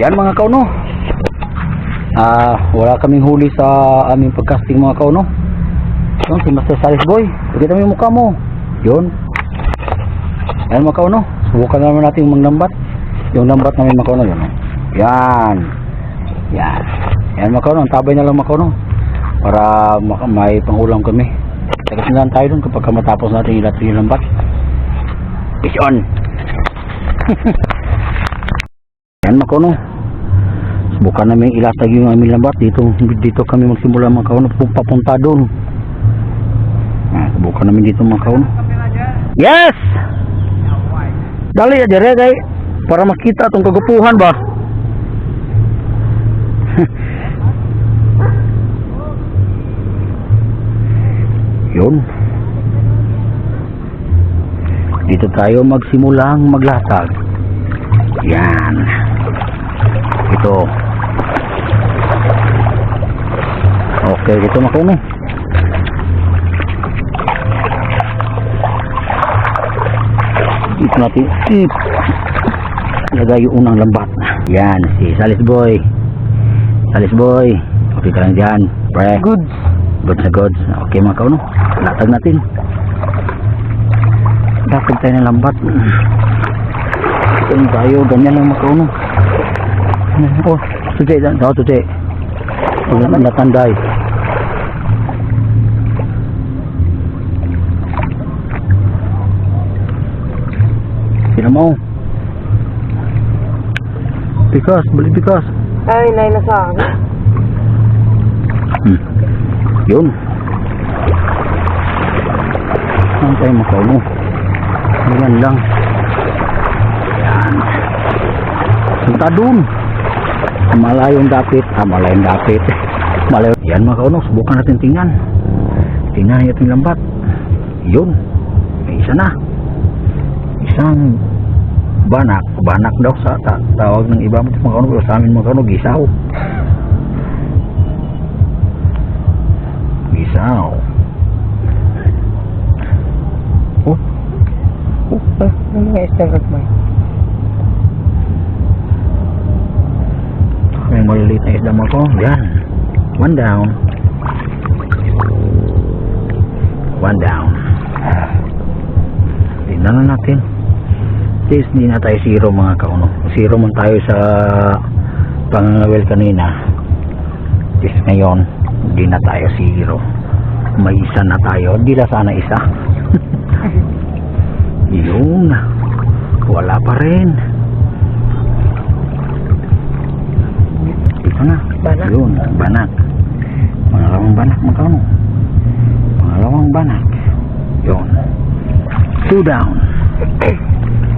Yan mga kauno. Ah, wala kaming huli sa aming pagcasting mga kauno. Yun, si Master Salis Boy. Pakita mo yung mukha mo. Yun. Yan mga kauno. Subukan naman natin yung manglambat. Yung lambat namin mga kauno. Yun. Yan. Yan. Yan mga kauno. Ang tabay na lang mga kauno. Para may pangulam kami. Tagasundan tayo dun kapag matapos natin ilat yung lambat. Fish on. Yan mga kauno. Subukan namin ilatag yung aming lambat. Dito, dito kami magsimula mga. Pum- Papunta doon. Subukan namin dito mga kauno. Yes! Dali ya dire kay para makita tong kagupuhan ba. Yun. Dito tayo magsimulang maglatag. Yan. Ito. Okay, ito makuno. Ito natin. Tip. Lagay yung unang lambat. Yan, si Salis Boy. Salis Boy. Okay ka lang dyan. Pre. Good. Goods na goods. Okay mga kauno. Latag natin. Latag tayo ng lambat. Ganyan tayo. Ganyan lang mga kauno. Oh, tuti. Daw tuti. Wala natanday. Sino mo? Pikas, balik pikas. Ay, nay na sa akin. Hmm. Yun. Saan tayo makaulo? Ayan lang. Yan. Punta dun. Malayong dapit. Ah, malayong dapit. Malayo. Yan mga kauno. Subukan natin tingnan. Tingnan natin lambat. Yun. May isa na. Isang banak. Banak daw sa ta tawag ng iba mga kauno. Pero sa amin mga kauno, gisaw. Gisaw. Oh. Oh, ah, ano nga isang gagmay? May maliliit na isda mo ko. Yan. One down. One down. Tingnan na natin. At least hindi na tayo zero mga kauno. Zero man tayo sa pangangawil kanina. At least ngayon, hindi na tayo zero. May isa na tayo. Hindi na sana isa. Yun. Wala pa rin. Na. Banak. Yun, banak. Pangalawang banak magkano? Pangalawang banak. Yun. Two down.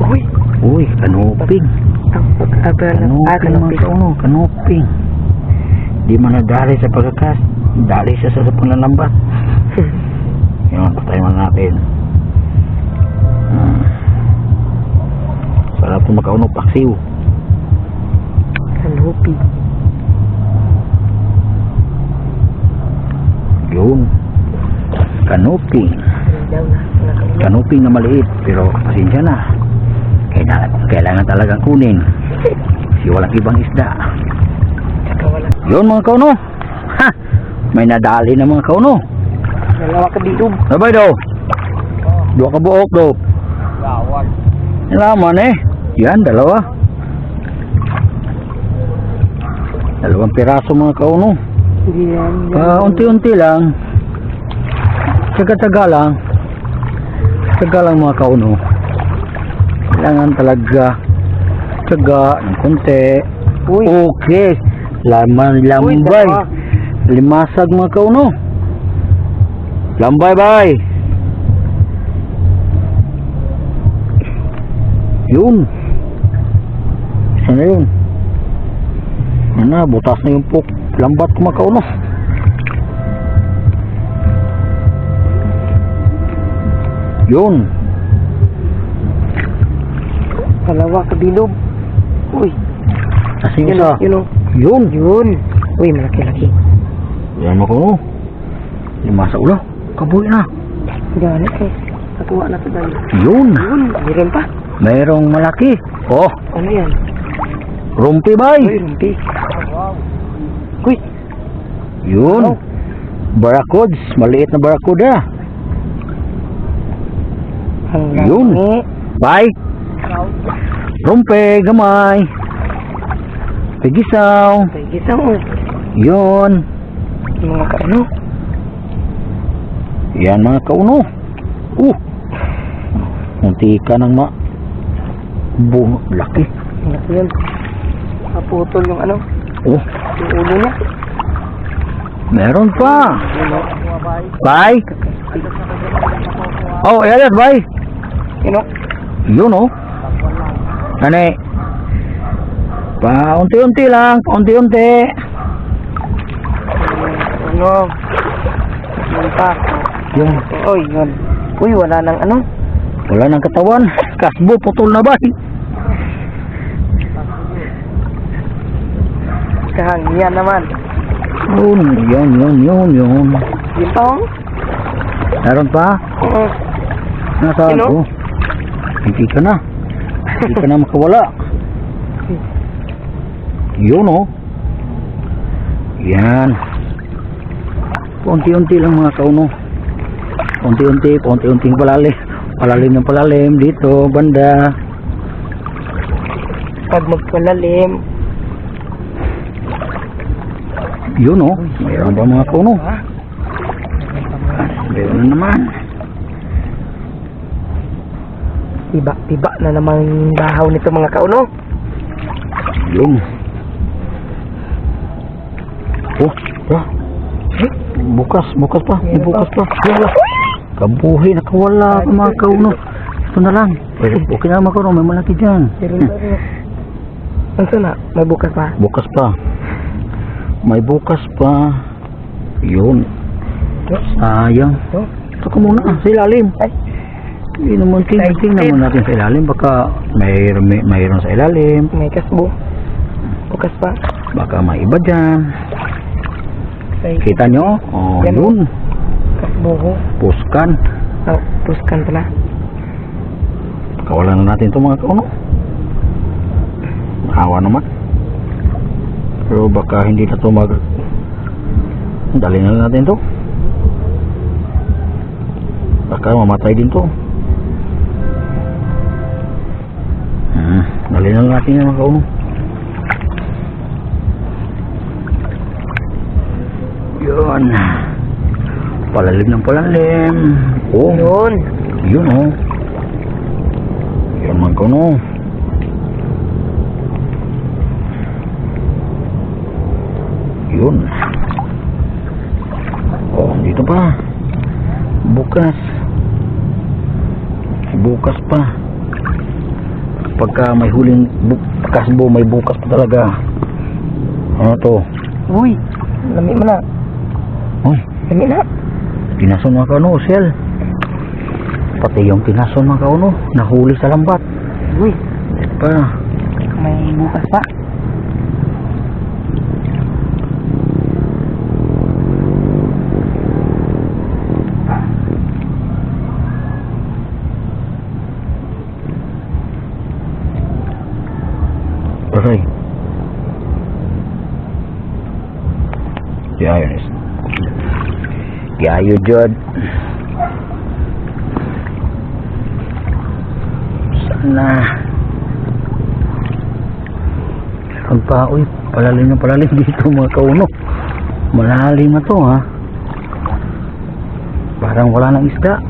Uy, Uy, kanuping. ah, Kanuping mga kanuping. Di man nadali sa pagkakas. Dali siya sa panlalambat. Yun, patay man natin. Hmm. Sarap itong makauno, paksiw. Kanuping. Yun. Ano daw na? Maliit pero pasensya na kailangan, kailangan talagang kunin kasi walang ibang isda yun mga kauno ha may nadali na mga kauno Dalawa ka bilog. sabay daw dua ka buok daw. Nalaman eh. Yan, dalawa. Dalawang piraso mga kauno. Ah, unti-unti lang. Tsaga-tsaga lang. Tsaga lang mga kauno. Kailangan talaga tsaga ng konti. Uy. Okay. Laman, Uy, lambay. dalawa. Limasag mga kauno. Lambay, bay. Yun. Isa na yun. Yan na, butas na yung puk. Lambat mga kauno. Yun. Dalawa ka bilog. Uy. Kasi Yun isa. o. Yun o. Yun. Yun. Uy, malaki-laki. Yan mo ko. Lima sa ulo. Kabuhi na. Gani kay. Natuwa na sa dali. Yun. Yun. Meron pa. Mayroong malaki. Oh. Ano yan? Rumpi bay. Uy, rumpi. Uy, Yun. Oh. Barracuds. Maliit na barracuda. Yun. Bay. Rumpe, gamay. Pigisaw. Ay, gisa mo. Yun. Mga kaano. Yan mga kauno. Uh. Munti ka ng ma... Bu... Laki. Laki yun. Naputol yung ano. Oh. Yung ulo niya. Meron pa. Bay. Oh, ayan yan, Yun o. Yun oh. Ano eh. Paunti-unti lang. Paunti-unti. Ano. Yun pa. Yun. Uy, yun. Uy, wala nang ano. Wala nang katawan. Kasbo, putol na bay. Kahangian naman. Yun, yun, yun, yun, yun. Yun pa o. Meron pa? Oo. Nasaan ko? Hindi ka na. Hindi ka na makawala. Yun oh. Yan. Unti-unti lang mga kauno. Unti-unti, unti-unting palalim. Palalim ng palalim dito, banda. Pag magpalalim. Yun oh. Mayroon pa mga kauno. Mayroon na naman. Tiba-tiba na naman yung bahaw nito mga kauno. Yun. Oh, ah. Bukas, bukas pa, may bukas pa. Kabuhi, nakawala ka mga kauno. Ito na lang. Okay na mga kauno, may malaki dyan. Meron pa rin. Ang sana, may bukas pa. Bukas pa. May bukas pa. Yun. Sayang. Oh. Ito ka muna, sa ilalim. Ay. Hindi naman, tingnan tingnan naman natin sa ilalim. Baka may, may mayroon sa ilalim. May kasbo. Bukas pa. Baka may iba dyan. Kita nyo? Oh, Yan. yun. kasbo ko. Puskan. Ah, puskan pala. Kawalan na natin ito mga kauno. Awa naman. Pero baka hindi na ito mag... Dali na natin ito. Baka mamatay din to. Dali na lang natin yan mga kauno. Yun. Palalim ng palalim. Oh. Yun. Yun oh. Yan man ko no. Yun. Oh, dito pa. Bukas pa. Pagka may huling bu kasbo, may bukas pa talaga. Ano to? Uy. Lami mo na. Uy, Lami na. tinason mga kauno, sel. Pati yung tinason mga kauno, nahuli sa lambat. Uy. Pa. May bukas pa. Iris. Yayo Jod. Sana. Meron pa. Uy, palalim na palalim dito mga kauno. Malalim na to ha. Parang wala nang isda.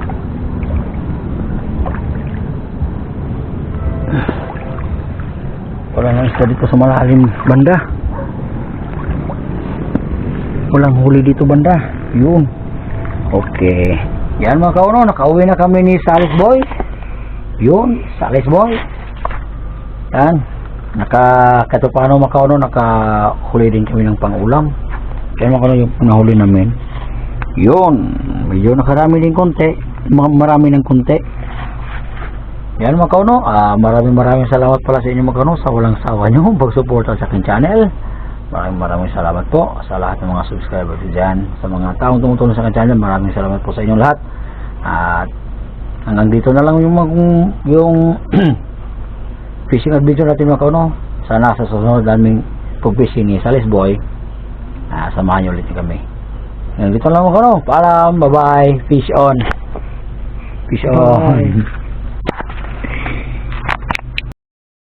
Wala nang isda dito sa malalim banda. Walang huli dito banda. Yun. Okay. Yan mga kauno, nakauwi na kami ni Salis Boy. Yun, Salis Boy. Yan. Naka, kato paano mga kauno, nakahuli din kami ng pangulam. Kaya mga kauno yung nahuli namin. Yun. Medyo nakarami din konti. Ma- Marami ng konti. Yan mga kauno, ah, maraming maraming salamat pala sa inyo mga kauno sa walang sawa nyo pagsuporta sa aking channel. Maraming maraming salamat po sa lahat ng mga subscribers dyan. Sa mga taong tumutulong sa aking channel, maraming salamat po sa inyong lahat. At hanggang dito na lang yung, mag, yung fishing adventure natin mga kauno. sana sa susunod naming pag-fishing ni Salis Boy, ah, samahan niyo ulit kami. Yan, dito lang ako, no? Paalam, bye-bye, fish on. Fish on. Bye.